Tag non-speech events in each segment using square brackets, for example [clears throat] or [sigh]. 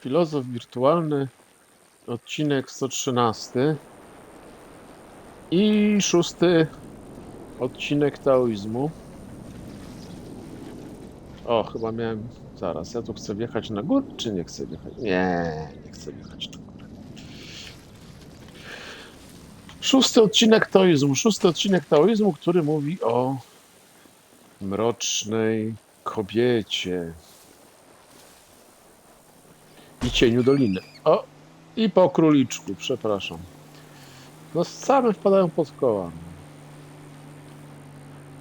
Filozof wirtualny, odcinek 113 i szósty odcinek taoizmu. O, chyba miałem. Zaraz, ja tu chcę wjechać na górę, czy nie chcę wjechać? Nie, nie chcę wjechać na górę. Szósty odcinek taoizmu. Szósty odcinek taoizmu, który mówi o mrocznej kobiecie i cieniu doliny. O, i po króliczku, przepraszam. No same wpadają pod koła.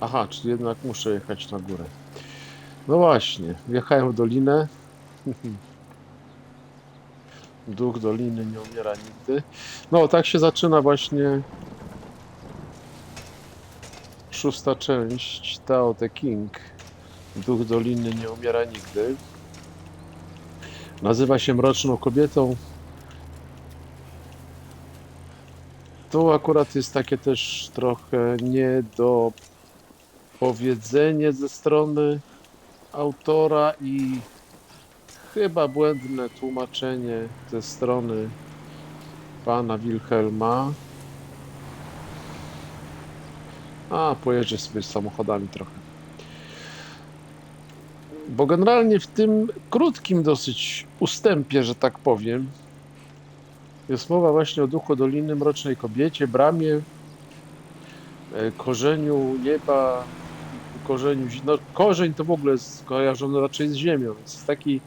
Aha, czyli jednak muszę jechać na górę. No właśnie, wjechałem w dolinę. [laughs] Duch doliny nie umiera nigdy. No, tak się zaczyna właśnie szósta część Tao Te King. Duch doliny nie umiera nigdy. Nazywa się Mroczną Kobietą. Tu akurat jest takie też trochę nie do powiedzenie ze strony autora i chyba błędne tłumaczenie ze strony pana Wilhelma. A, pojeżdżę sobie samochodami trochę. Bo generalnie w tym krótkim dosyć ustępie, że tak powiem, jest mowa właśnie o duchu Doliny Mrocznej Kobiecie, bramie, e, korzeniu nieba, korzeniu, no korzeń to w ogóle jest skojarzony raczej z ziemią, więc jest taki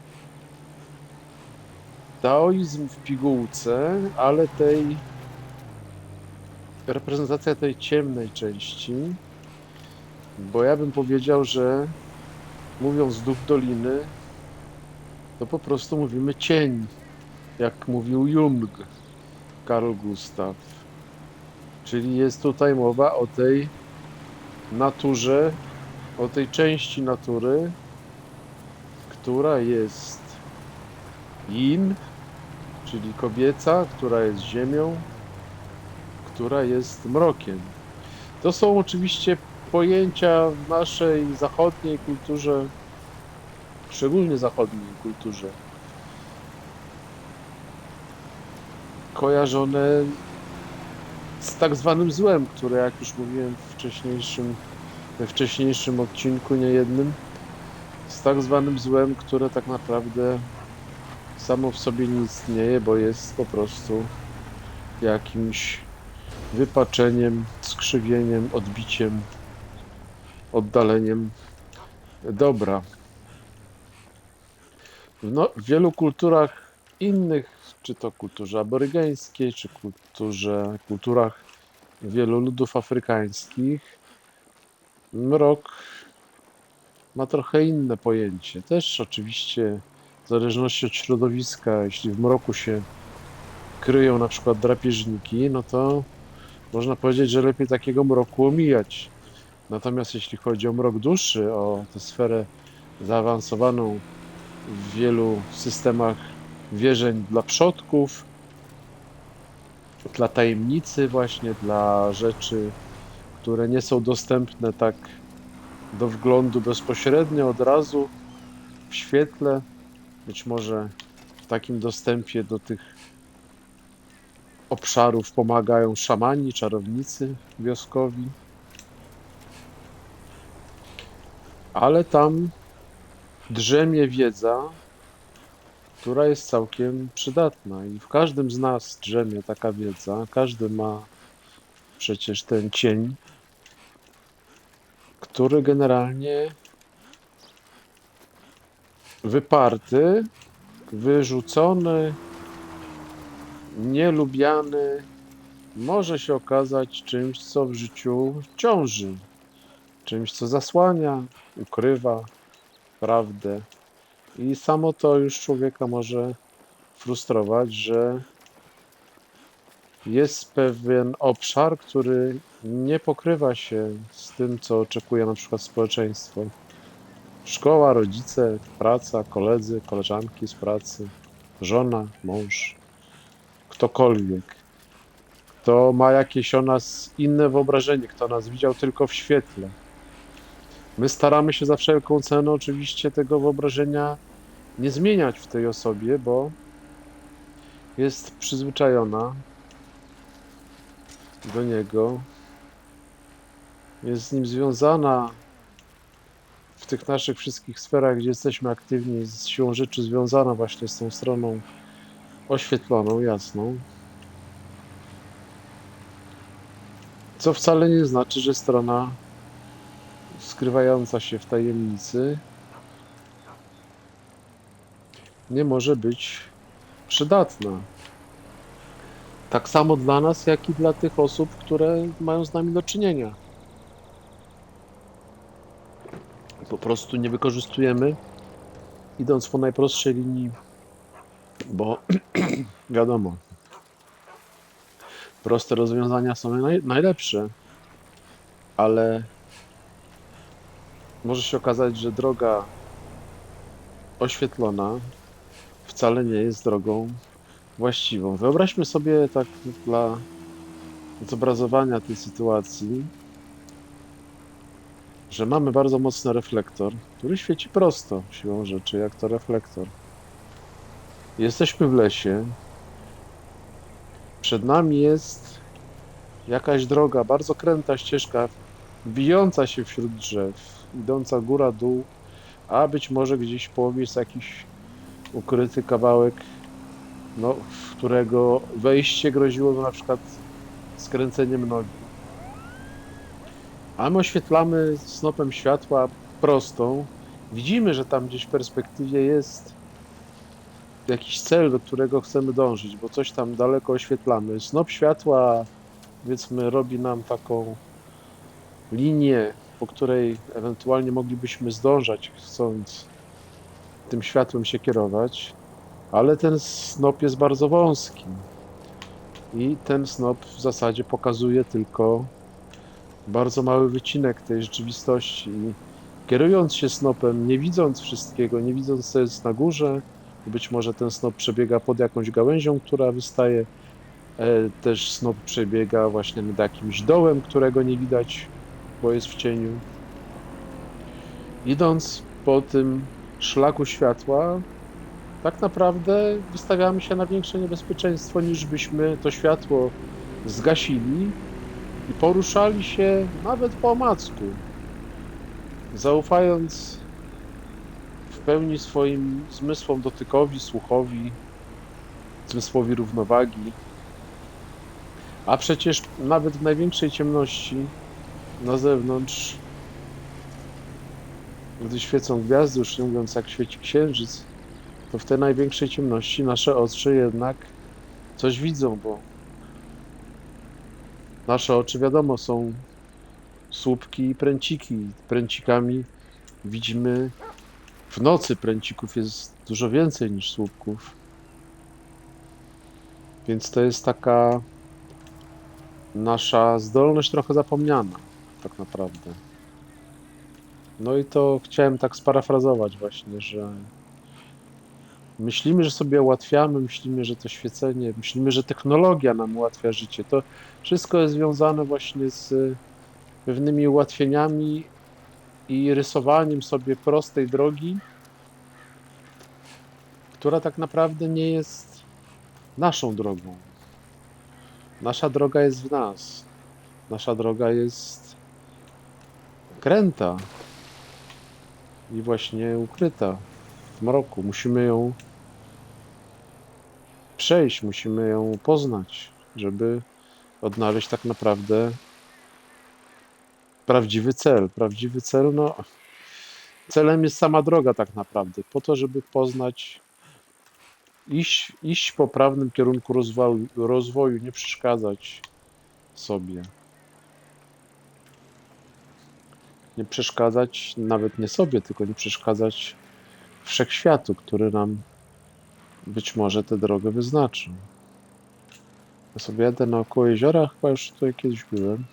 taoizm w pigułce, ale tej reprezentacja tej ciemnej części, bo ja bym powiedział, że mówiąc duch doliny, to po prostu mówimy cień, jak mówił Jung, Carl Gustav. Czyli jest tutaj mowa o tej naturze, o tej części natury, która jest yin, czyli kobieca, która jest ziemią, która jest mrokiem. To są oczywiście pojęcia w naszej zachodniej kulturze, szczególnie zachodniej kulturze, kojarzone z tak zwanym złem, które jak już mówiłem w wcześniejszym, we wcześniejszym odcinku niejednym, z tak zwanym złem, które tak naprawdę samo w sobie nie istnieje, bo jest po prostu jakimś wypaczeniem, skrzywieniem, odbiciem, oddaleniem dobra. No, w wielu kulturach innych, czy to kulturze aborygeńskiej, czy kulturze, kulturach wielu ludów afrykańskich, mrok ma trochę inne pojęcie. Też oczywiście w zależności od środowiska, jeśli w mroku się kryją na przykład drapieżniki, no to można powiedzieć, że lepiej takiego mroku omijać. Natomiast jeśli chodzi o mrok duszy, o tę sferę zaawansowaną w wielu systemach wierzeń dla przodków, dla tajemnicy właśnie, dla rzeczy, które nie są dostępne tak do wglądu bezpośrednio, od razu w świetle. Być może w takim dostępie do tych obszarów pomagają szamani, czarownicy wioskowi. Ale tam drzemie wiedza, która jest całkiem przydatna i w każdym z nas drzemie taka wiedza. Każdy ma przecież ten cień, który generalnie wyparty, wyrzucony, nielubiany może się okazać czymś, co w życiu ciąży, czymś, co zasłania, ukrywa prawdę. I samo to już człowieka może frustrować, że jest pewien obszar, który nie pokrywa się z tym, co oczekuje na przykład społeczeństwo. Szkoła, rodzice, praca, koledzy, koleżanki z pracy, żona, mąż, ktokolwiek. Kto ma jakieś o nas inne wyobrażenie, kto nas widział tylko w świetle. My staramy się za wszelką cenę oczywiście tego wyobrażenia nie zmieniać w tej osobie, bo jest przyzwyczajona do niego, jest z nim związana w tych naszych wszystkich sferach, gdzie jesteśmy aktywni, z siłą rzeczy związana właśnie z tą stroną oświetloną, jasną. Co wcale nie znaczy, że strona skrywająca się w tajemnicy nie może być przydatna. Tak samo dla nas, jak i dla tych osób, które mają z nami do czynienia. Po prostu nie wykorzystujemy, idąc po najprostszej linii, bo [clears throat] wiadomo, proste rozwiązania są naj, najlepsze, ale może się okazać, że droga oświetlona wcale nie jest drogą właściwą. Wyobraźmy sobie tak dla zobrazowania tej sytuacji, że mamy bardzo mocny reflektor, który świeci prosto siłą rzeczy, jak to reflektor. Jesteśmy w lesie. Przed nami jest jakaś droga, bardzo kręta ścieżka, bijąca się wśród drzew, idąca góra-dół, a być może gdzieś w połowie jest jakiś ukryty kawałek, no, w którego wejście groziło na przykład skręceniem nogi. A my oświetlamy snopem światła prostą. Widzimy, że tam gdzieś w perspektywie jest jakiś cel, do którego chcemy dążyć, bo coś tam daleko oświetlamy. Snop światła, powiedzmy, robi nam taką linię, po której ewentualnie moglibyśmy zdążać, chcąc tym światłem się kierować, ale ten snop jest bardzo wąski. I ten snop w zasadzie pokazuje tylko bardzo mały wycinek tej rzeczywistości. I kierując się snopem, nie widząc wszystkiego, nie widząc co jest na górze, być może ten snop przebiega pod jakąś gałęzią, która wystaje, e, też snop przebiega właśnie nad jakimś dołem, którego nie widać, bo jest w cieniu. Idąc po tym szlaku światła, tak naprawdę wystawiamy się na większe niebezpieczeństwo, niż byśmy to światło zgasili i poruszali się nawet po omacku, zaufając w pełni swoim zmysłom dotykowi, słuchowi, zmysłowi równowagi. A przecież nawet w największej ciemności na zewnątrz, gdy świecą gwiazdy, już nie mówiąc jak świeci księżyc, to w tej największej ciemności nasze oczy jednak coś widzą, bo nasze oczy, wiadomo, są słupki i pręciki. Pręcikami widzimy w nocy pręcików jest dużo więcej niż słupków. Więc to jest taka nasza zdolność trochę zapomniana, tak naprawdę. No i to chciałem tak sparafrazować właśnie, że myślimy, że sobie ułatwiamy, myślimy, że to świecenie, myślimy, że technologia nam ułatwia życie. To wszystko jest związane właśnie z pewnymi ułatwieniami i rysowaniem sobie prostej drogi, która tak naprawdę nie jest naszą drogą. Nasza droga jest w nas. Nasza droga jest kręta i właśnie ukryta w mroku. Musimy ją przejść, musimy ją poznać, żeby odnaleźć tak naprawdę prawdziwy cel. Prawdziwy cel, no, celem jest sama droga tak naprawdę, po to, żeby poznać, iść, iść po prawnym kierunku rozwoju, rozwoju, nie przeszkadzać sobie. Nie przeszkadzać nawet nie sobie, tylko nie przeszkadzać wszechświatu, który nam być może tę drogę wyznaczy. Ja sobie jadę naokoło jeziora, chyba już tutaj kiedyś byłem.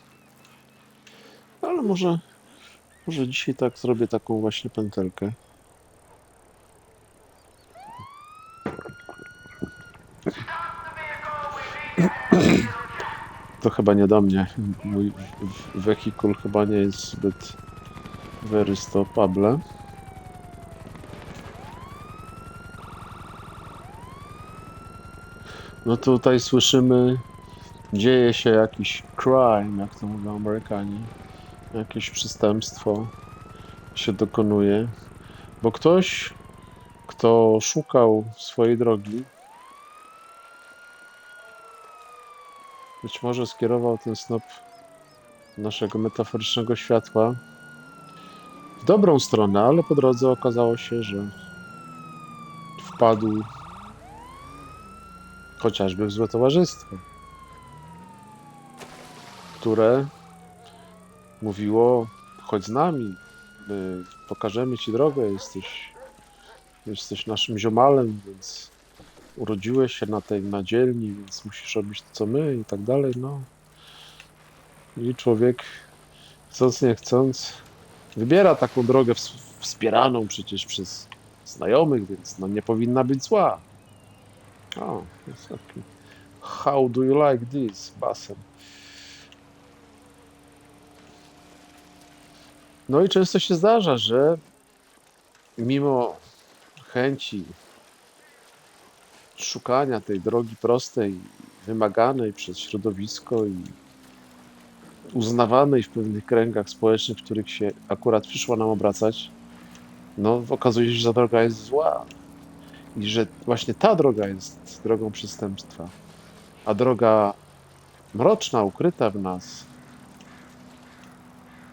Ale może, może dzisiaj tak zrobię taką właśnie pętelkę. To chyba nie do mnie. Mój wehikul chyba nie jest zbyt very stoppable. No tutaj słyszymy, dzieje się jakiś crime, jak to mówią Amerykanie. Jakieś przestępstwo się dokonuje, bo ktoś, kto szukał swojej drogi, być może skierował ten snop naszego metaforycznego światła w dobrą stronę, ale po drodze okazało się, że wpadł chociażby w złe towarzystwo, które mówiło: chodź z nami, my pokażemy ci drogę, jesteś, jesteś naszym ziomalem, więc urodziłeś się na tej nadzielni, więc musisz robić to, co my i tak dalej, no. I człowiek, chcąc nie chcąc, wybiera taką drogę ws- wspieraną przecież przez znajomych, więc no nie powinna być zła. O, jest taki. How do you like this, basen? No i często się zdarza, że mimo chęci szukania tej drogi prostej, wymaganej przez środowisko i uznawanej w pewnych kręgach społecznych, w których się akurat przyszło nam obracać, no okazuje się, że ta droga jest zła. I że właśnie ta droga jest drogą przestępstwa. A droga mroczna, ukryta w nas,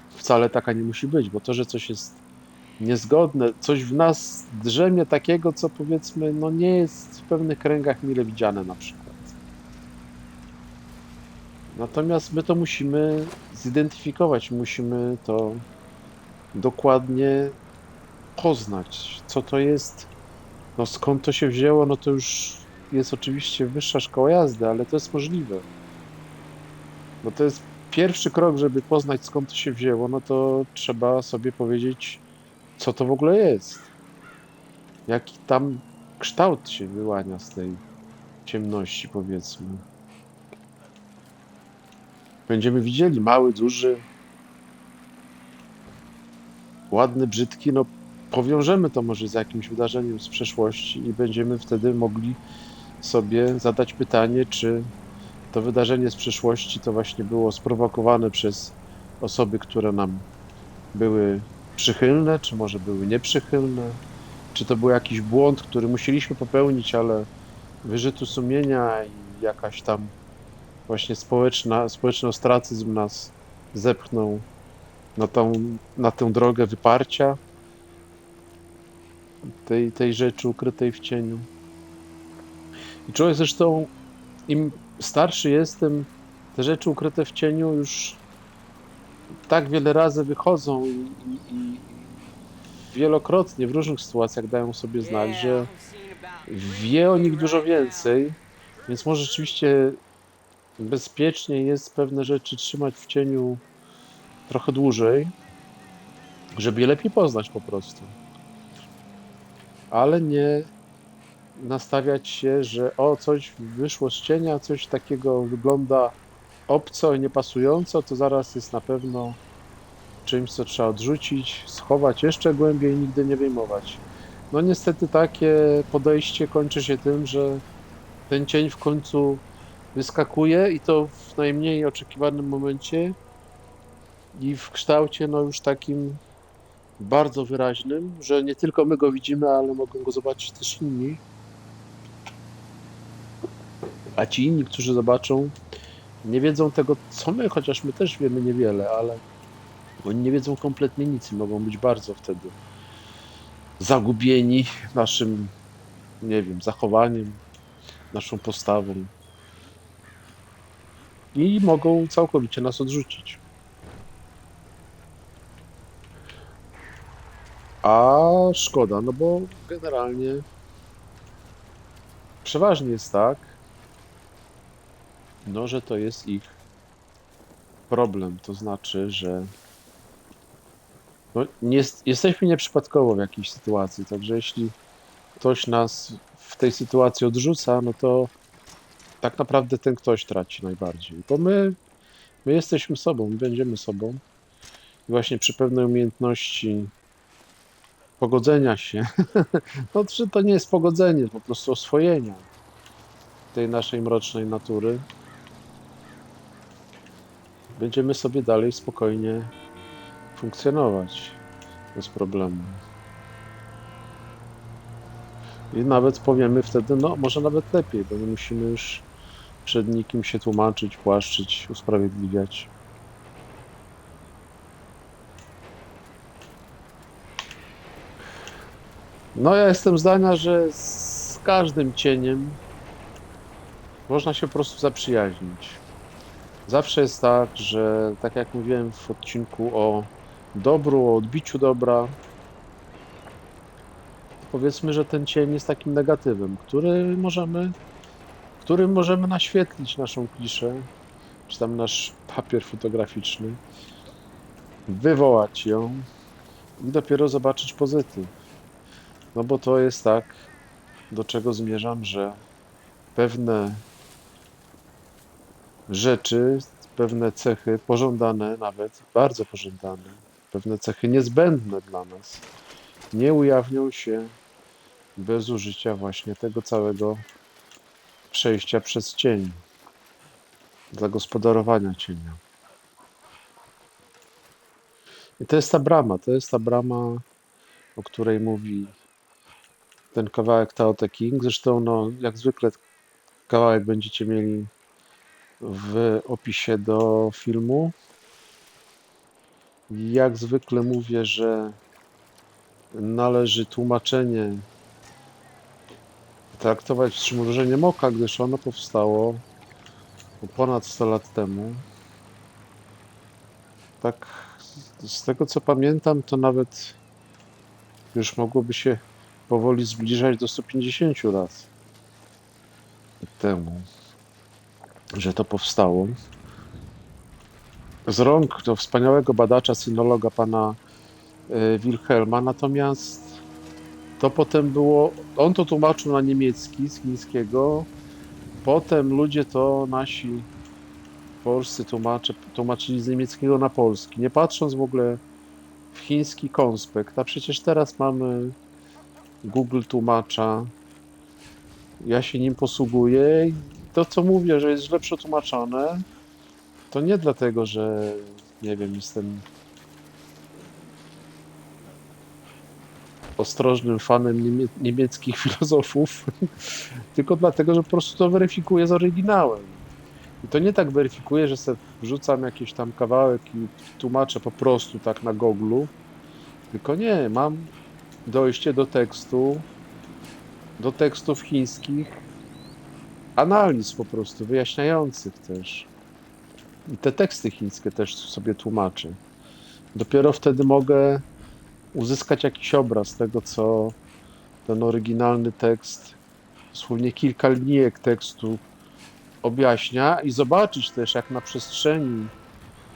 wcale taka nie musi być, bo to, że coś jest niezgodne, coś w nas drzemie takiego, co powiedzmy, no nie jest w pewnych kręgach mile widziane na przykład. Natomiast my to musimy zidentyfikować, musimy to dokładnie poznać, co to jest, no skąd to się wzięło, no to już jest oczywiście wyższa szkoła jazdy, ale to jest możliwe. Bo to jest pierwszy krok, żeby poznać skąd to się wzięło, no to trzeba sobie powiedzieć, co to w ogóle jest. Jaki tam kształt się wyłania z tej ciemności, powiedzmy. Będziemy widzieli mały, duży, ładny, brzydki, no powiążemy to może z jakimś wydarzeniem z przeszłości i będziemy wtedy mogli sobie zadać pytanie, czy to wydarzenie z przeszłości to właśnie było sprowokowane przez osoby, które nam były przychylne, czy może były nieprzychylne, czy to był jakiś błąd, który musieliśmy popełnić, ale wyrzutu sumienia i jakaś tam właśnie społeczna, społeczny ostracyzm nas zepchnął na, tą, na tę drogę wyparcia tej, tej rzeczy ukrytej w cieniu. I człowiek zresztą, im starszy jestem, te rzeczy ukryte w cieniu już tak wiele razy wychodzą i, i, i wielokrotnie w różnych sytuacjach dają sobie znać, że wie o nich dużo więcej, więc może rzeczywiście bezpiecznie jest pewne rzeczy trzymać w cieniu trochę dłużej, żeby je lepiej poznać po prostu. Ale nie nastawiać się, że o, coś wyszło z cienia, coś takiego wygląda obco i niepasująco, to zaraz jest na pewno czymś, co trzeba odrzucić, schować jeszcze głębiej i nigdy nie wyjmować. No niestety takie podejście kończy się tym, że ten cień w końcu wyskakuje i to w najmniej oczekiwanym momencie i w kształcie no już takim bardzo wyraźnym, że nie tylko my go widzimy, ale mogą go zobaczyć też inni. A ci inni, którzy zobaczą, nie wiedzą tego, co my, chociaż my też wiemy niewiele, ale oni nie wiedzą kompletnie nic i mogą być bardzo wtedy zagubieni naszym, nie wiem, zachowaniem, naszą postawą. I mogą całkowicie nas odrzucić. A szkoda, no bo generalnie przeważnie jest tak, no, że to jest ich problem. To znaczy, że no, nie jest, jesteśmy nieprzypadkowo w jakiejś sytuacji, także jeśli ktoś nas w tej sytuacji odrzuca, no to tak naprawdę ten ktoś traci najbardziej. Bo my, my jesteśmy sobą, my będziemy sobą. I właśnie przy pewnej umiejętności pogodzenia się, [laughs] no czy to nie jest pogodzenie, po prostu oswojenia tej naszej mrocznej natury, będziemy sobie dalej spokojnie funkcjonować bez problemu. I nawet powiemy wtedy, no może nawet lepiej, bo nie musimy już przed nikim się tłumaczyć, płaszczyć, usprawiedliwiać. No ja jestem zdania, że z każdym cieniem można się po prostu zaprzyjaźnić. Zawsze jest tak, że tak jak mówiłem w odcinku o dobru, o odbiciu dobra, powiedzmy, że ten cień jest takim negatywem, który możemy, którym możemy naświetlić naszą kliszę, czy tam nasz papier fotograficzny, wywołać ją i dopiero zobaczyć pozytyw. No bo to jest tak, do czego zmierzam, że pewne rzeczy, pewne cechy pożądane nawet, bardzo pożądane, pewne cechy niezbędne dla nas, nie ujawnią się bez użycia właśnie tego całego przejścia przez cień, zagospodarowania cienia. I to jest ta brama, to jest ta brama, o której mówi ten kawałek Tao Te King. Zresztą, no, jak zwykle, kawałek będziecie mieli w opisie do filmu. Jak zwykle mówię, że należy tłumaczenie traktować przymrużeniem oka, gdyż ono powstało ponad 100 lat temu. Tak, z tego co pamiętam, to nawet już mogłoby się powoli zbliżać do 150 lat temu, że to powstało. Z rąk do wspaniałego badacza, synologa pana e, Wilhelma, natomiast to potem było, on to tłumaczył na niemiecki, z chińskiego, potem ludzie to nasi polscy tłumacze tłumaczyli z niemieckiego na polski, nie patrząc w ogóle w chiński konspekt, a przecież teraz mamy Google tłumacza. Ja się nim posługuję i to, co mówię, że jest źle przetłumaczone, to nie dlatego, że nie wiem, jestem ostrożnym fanem niemie niemieckich [laughs] filozofów, tylko dlatego, że po prostu to weryfikuję z oryginałem. I to nie tak weryfikuję, że sobie wrzucam jakiś tam kawałek i tłumaczę po prostu tak na Google, tylko nie, mam dojście do tekstu, do tekstów chińskich, analiz po prostu, wyjaśniających też. I te teksty chińskie też sobie tłumaczę. Dopiero wtedy mogę uzyskać jakiś obraz tego, co ten oryginalny tekst, dosłownie kilka linijek tekstu objaśnia i zobaczyć też, jak na przestrzeni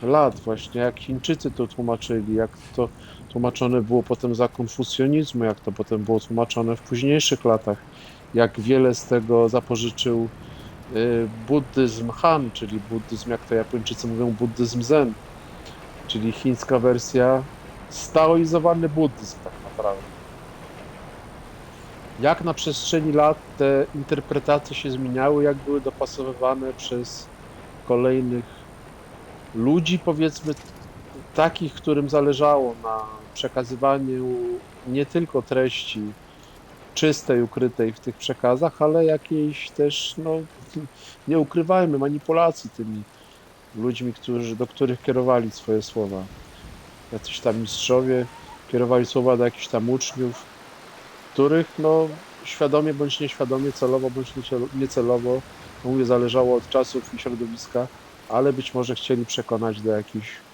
lat właśnie, jak Chińczycy to tłumaczyli, jak to tłumaczone było potem za konfucjonizmu, jak to potem było tłumaczone w późniejszych latach, jak wiele z tego zapożyczył y, buddyzm Han, czyli buddyzm, jak to Japończycy mówią, buddyzm Zen, czyli chińska wersja staoizowany buddyzm tak naprawdę. Jak na przestrzeni lat te interpretacje się zmieniały, jak były dopasowywane przez kolejnych ludzi, powiedzmy, takich, którym zależało na przekazywaniu nie tylko treści czystej, ukrytej w tych przekazach, ale jakiejś też, no, [laughs] nie ukrywajmy, manipulacji tymi ludźmi, którzy, do których kierowali swoje słowa. Jacyś tam mistrzowie kierowali słowa do jakichś tam uczniów, których, no, świadomie bądź nieświadomie, celowo bądź niecelowo, no mówię, zależało od czasów i środowiska, ale być może chcieli przekonać do jakichś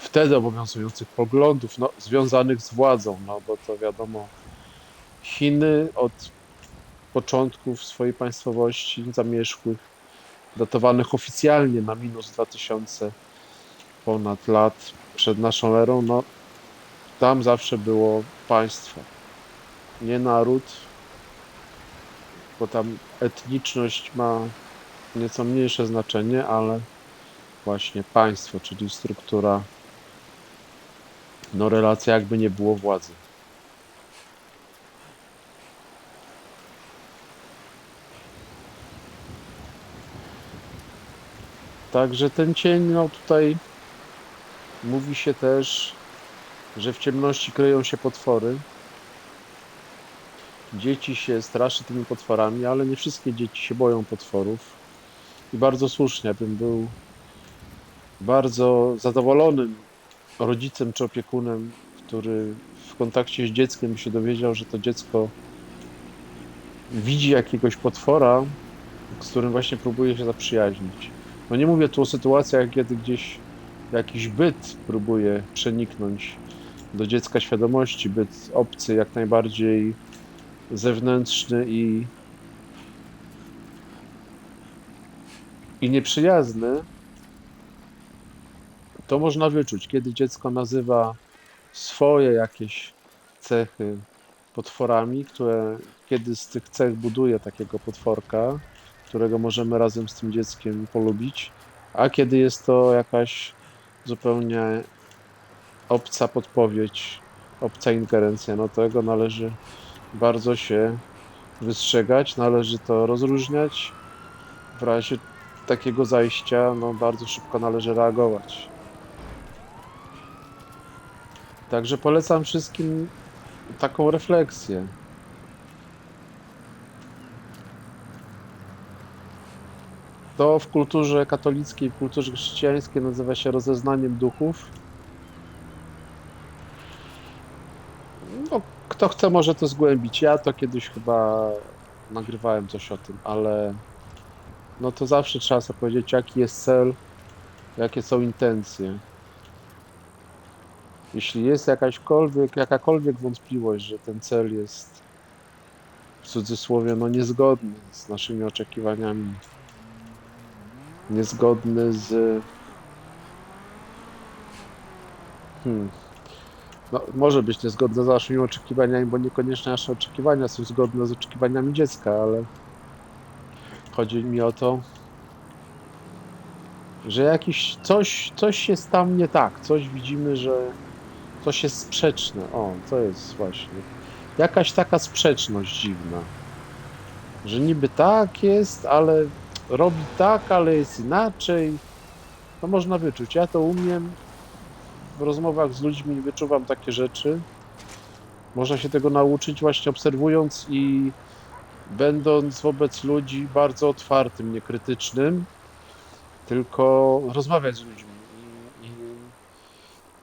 wtedy obowiązujących poglądów no, związanych z władzą, no bo to wiadomo, Chiny od początków swojej państwowości zamierzchłych, datowanych oficjalnie na minus 2000 ponad lat przed naszą erą, no tam zawsze było państwo, nie naród, bo tam etniczność ma nieco mniejsze znaczenie, ale właśnie państwo, czyli struktura, no relacja jakby nie było władzy. Także ten cień, no tutaj mówi się też, że w ciemności kryją się potwory. Dzieci się straszy tymi potworami, ale nie wszystkie dzieci się boją potworów. I bardzo słusznie, bym był bardzo zadowolonym rodzicem czy opiekunem, który w kontakcie z dzieckiem się dowiedział, że to dziecko widzi jakiegoś potwora, z którym właśnie próbuje się zaprzyjaźnić. No nie mówię tu o sytuacjach, kiedy gdzieś jakiś byt próbuje przeniknąć do dziecka świadomości, byt obcy, jak najbardziej zewnętrzny i, i nieprzyjazny, to można wyczuć, kiedy dziecko nazywa swoje jakieś cechy potworami, które kiedy z tych cech buduje takiego potworka, którego możemy razem z tym dzieckiem polubić, a kiedy jest to jakaś zupełnie obca podpowiedź, obca ingerencja, no tego należy bardzo się wystrzegać, należy to rozróżniać. W razie takiego zajścia, no bardzo szybko należy reagować. Także polecam wszystkim taką refleksję. To w kulturze katolickiej, w kulturze chrześcijańskiej nazywa się rozeznaniem duchów. No, kto chce, może to zgłębić. Ja to kiedyś chyba nagrywałem coś o tym, ale no to zawsze trzeba sobie powiedzieć, jaki jest cel, jakie są intencje. Jeśli jest jakaśkolwiek, jakakolwiek wątpliwość, że ten cel jest w cudzysłowie no niezgodny z naszymi oczekiwaniami, niezgodny z hmm, no, może być niezgodny z naszymi oczekiwaniami, bo niekoniecznie nasze oczekiwania są zgodne z oczekiwaniami dziecka, ale chodzi mi o to, że jakiś coś, coś jest tam nie tak, coś widzimy, że coś jest sprzeczne. O, to jest właśnie. Jakaś taka sprzeczność dziwna. Że niby tak jest, ale robi tak, ale jest inaczej. To można wyczuć. Ja to umiem. W rozmowach z ludźmi wyczuwam takie rzeczy. Można się tego nauczyć właśnie obserwując i będąc wobec ludzi bardzo otwartym, niekrytycznym, tylko rozmawiać z ludźmi i, i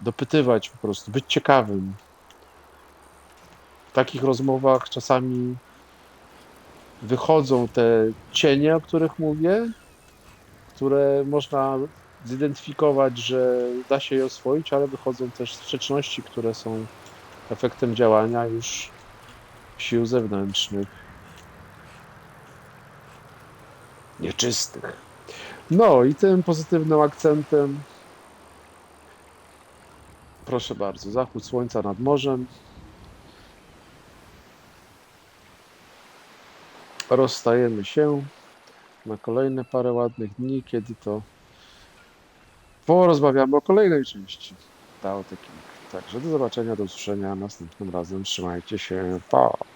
dopytywać po prostu, być ciekawym. W takich rozmowach czasami wychodzą te cienie, o których mówię, które można zidentyfikować, że da się je oswoić, ale wychodzą też sprzeczności, które są efektem działania już sił zewnętrznych, nieczystych. No i tym pozytywnym akcentem proszę bardzo, zachód słońca nad morzem. Rozstajemy się na kolejne parę ładnych dni, kiedy to porozmawiamy o kolejnej części Tao Te. Także do zobaczenia, do usłyszenia następnym razem. Trzymajcie się. Pa!